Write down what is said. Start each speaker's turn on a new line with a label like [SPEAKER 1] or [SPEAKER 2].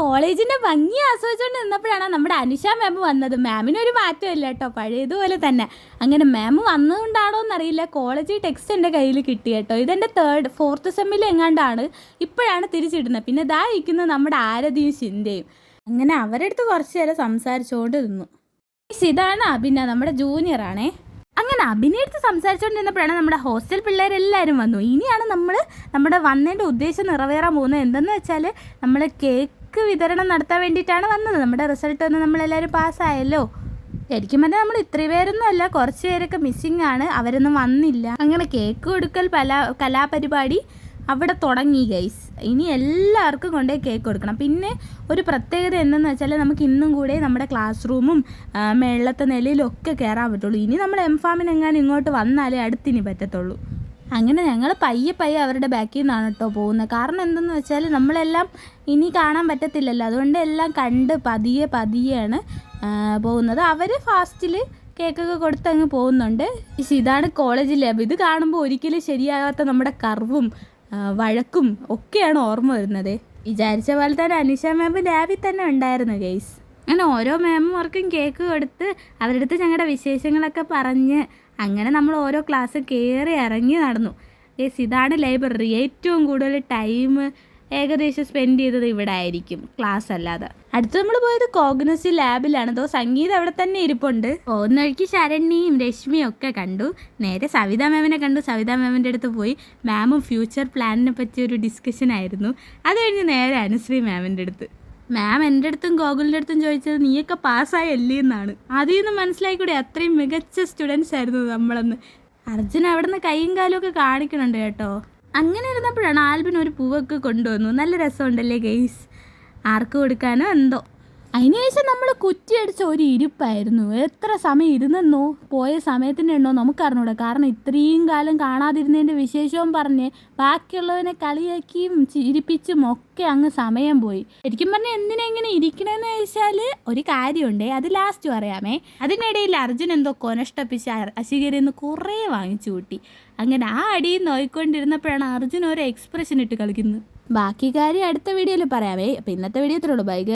[SPEAKER 1] കോളേജിന്റെ ഭംഗി ആസ്വദിച്ചുകൊണ്ട് നിന്നപ്പോഴാണ് നമ്മുടെ അനുഷ മാം വന്നത്. മാമിന് ഒരു മാറ്റമില്ല കേട്ടോ. പഴയതുപോലെ തന്നെ. അങ്ങനെ മാം വന്നതുകൊണ്ടാണോ എന്നറിയില്ല കോളേജ് ടെക്സ്റ്റ് എന്റെ കയ്യിൽ കിട്ടി കേട്ടോ. ഇതെന്റെ തേർഡ് ഫോർത്ത് സെമ്മിൽ എങ്ങാണ്ടാണ് ഇപ്പോഴാണ് തിരിച്ചിടുന്നത്. പിന്നെ ഇതാ ഇരിക്കുന്നത് നമ്മുടെ ആരതിയും ചിന്തയും. അങ്ങനെ അവരെടുത്ത് കുറച്ച് നേരം സംസാരിച്ചുകൊണ്ട് നിന്നു ഇതാണ് അഭിന നമ്മുടെ ജൂനിയറാണേ അങ്ങനെ അഭിനയടുത്ത് സംസാരിച്ചുകൊണ്ടിരുന്നപ്പോഴാണ് നമ്മുടെ ഹോസ്റ്റൽ പിള്ളേരെല്ലാവരും വന്നു. ഇനിയാണ് നമ്മൾ നമ്മുടെ വന്നതിന്റെ ഉദ്ദേശം നിറവേറാൻ പോകുന്നത്. എന്തെന്ന് വെച്ചാൽ നമ്മൾ കേക്ക് വിതരണം നടത്താൻ വേണ്ടിയിട്ടാണ് വന്നത്. നമ്മുടെ റിസൾട്ട് ഒന്ന് നമ്മളെല്ലാവരും പാസ്സായല്ലോ. ശരിക്കും പറഞ്ഞാൽ നമ്മൾ ഇത്ര പേരൊന്നും അല്ല കുറച്ച് പേരൊക്കെ മിസ്സിങ് ആണ്. അവരൊന്നും വന്നില്ല. അങ്ങനെ കേക്ക് കൊടുക്കൽ പല കലാപരിപാടി അവിടെ തുടങ്ങി ഗൈസ് ഇനി എല്ലാവർക്കും കൊണ്ടേ കേക്ക് കൊടുക്കണം. പിന്നെ ഒരു പ്രത്യേകത എന്തെന്ന് വെച്ചാൽ നമുക്ക് ഇന്നും കൂടെ നമ്മുടെ ക്ലാസ് റൂമും മേളത്തെ നിലയിലൊക്കെ കയറാൻ പറ്റുള്ളൂ. ഇനി നമ്മൾ എം ഫാമിനെങ്ങാനും ഇങ്ങോട്ട് വന്നാലേ അടുത്തിനി പറ്റത്തുള്ളൂ. അങ്ങനെ ഞങ്ങൾ പയ്യെ പയ്യെ അവരുടെ ബാക്കിൽ നിന്നാണ് കേട്ടോ പോകുന്നത് കാരണം എന്തെന്ന് വെച്ചാൽ നമ്മളെല്ലാം ഇനി കാണാൻ പറ്റത്തില്ലല്ലോ. അതുകൊണ്ട് എല്ലാം കണ്ട് പതിയെ പതിയെയാണ് പോകുന്നത്. അവർ ഫാസ്റ്റിൽ കേക്കൊക്കെ കൊടുത്ത് അങ്ങ് പോകുന്നുണ്ട്. പക്ഷെ ഇതാണ് കോളേജ് ലാബ് ഇത് കാണുമ്പോൾ ഒരിക്കലും ശരിയാകാത്ത നമ്മുടെ കർവും വഴക്കും ഒക്കെയാണ് ഓർമ്മ വരുന്നത്. വിചാരിച്ച പോലെ തന്നെ അനിഷ മാം ലാബിൽ തന്നെ ഉണ്ടായിരുന്നു ഗെയ്സ് അങ്ങനെ ഓരോ മാമുമാർക്കും കേക്ക് കൊടുത്ത് അവരുടെ അടുത്ത് ഞങ്ങളുടെ വിശേഷങ്ങളൊക്കെ പറഞ്ഞ് അങ്ങനെ നമ്മൾ ഓരോ ക്ലാസ് കയറി ഇറങ്ങി നടന്നു. ഏസ് ഇതാണ് ലൈബ്രറി ഏറ്റവും കൂടുതൽ ടൈം ഏകദേശം സ്പെൻഡ് ചെയ്തത് ഇവിടെ ആയിരിക്കും ക്ലാസ് അല്ലാതെ. അടുത്ത് നമ്മൾ പോയത് കോഗ്നസി ലാബിലാണ് അതോ സംഗീതം അവിടെ തന്നെ ഇരിപ്പുണ്ട്. പോകുന്ന വഴിക്ക് ശരണ്യയും രശ്മിയും ഒക്കെ കണ്ടു. നേരെ സവിത മാമിനെ കണ്ടു. സവിത മാമിന്റെ അടുത്ത് പോയി. മാമും ഫ്യൂച്ചർ പ്ലാനിനെ പറ്റി ഒരു ഡിസ്കഷൻ ആയിരുന്നു. അത് കഴിഞ്ഞ് നേരെ അനുശ്രീ മാമിന്റെ അടുത്ത്. മാം എന്റെ അടുത്തും ഗോകുലിന്റെ അടുത്തും ചോദിച്ചത് നീയൊക്കെ പാസ്സായല്ലേ എന്നാണ്. അതിൽ നിന്ന് മനസ്സിലായിക്കൂടെ അത്രയും മികച്ച സ്റ്റുഡൻസ് ആയിരുന്നു നമ്മളെന്ന്. അർജുൻ അവിടെ നിന്ന് കൈയും കാലും ഒക്കെ കാണിക്കണുണ്ട് കേട്ടോ. അങ്ങനെ ഇരുന്നപ്പോഴാണ് ആൽബിൻ ഒരു പൂവൊക്കെ കൊണ്ടുവന്നു. നല്ല രസമുണ്ടല്ലേ ഗെയ്സ് ആർക്ക് കൊടുക്കാനോ എന്തോ. അതിനുശേഷം നമ്മൾ കുറ്റിയടിച്ച ഒരു ഇരിപ്പായിരുന്നു. എത്ര സമയം ഇരുന്നെന്നോ? പോയ സമയത്തിന്റെ എണ്ണോ നമുക്കറിഞ്ഞൂടെ കാരണം ഇത്രയും കാലം കാണാതിരുന്നതിന്റെ വിശേഷവും പറഞ്ഞ് ബാക്കിയുള്ളവനെ കളിയാക്കിയും ചിരിപ്പിച്ചും ഒക്കെ അങ്ങ് സമയം പോയി. ശരിക്കും പറഞ്ഞാൽ എന്തിനാ ഇങ്ങനെ ഇരിക്കണമെന്ന് ചോദിച്ചാൽ ഒരു കാര്യമുണ്ട്. അത് ലാസ്റ്റ് പറയാമേ. അതിനിടയിൽ അർജുൻ എന്തോ കൊനഷ്ടപ്പിച്ച് അശികരിൽ നിന്ന് കുറേ വാങ്ങിച്ചു കൂട്ടി. അങ്ങനെ ആ അടിയിൽ നോയിക്കൊണ്ടിരുന്നപ്പോഴാണ് അർജുൻ ഒരു എക്സ്പ്രഷൻ ഇട്ട് കളിക്കുന്നത്. ബാക്കി കാര്യം അടുത്ത വീഡിയോയിൽ പറയാമേ. അപ്പോൾ ഇന്നത്തെ വീഡിയോ ഇത്രയുള്ളൂ ബൈ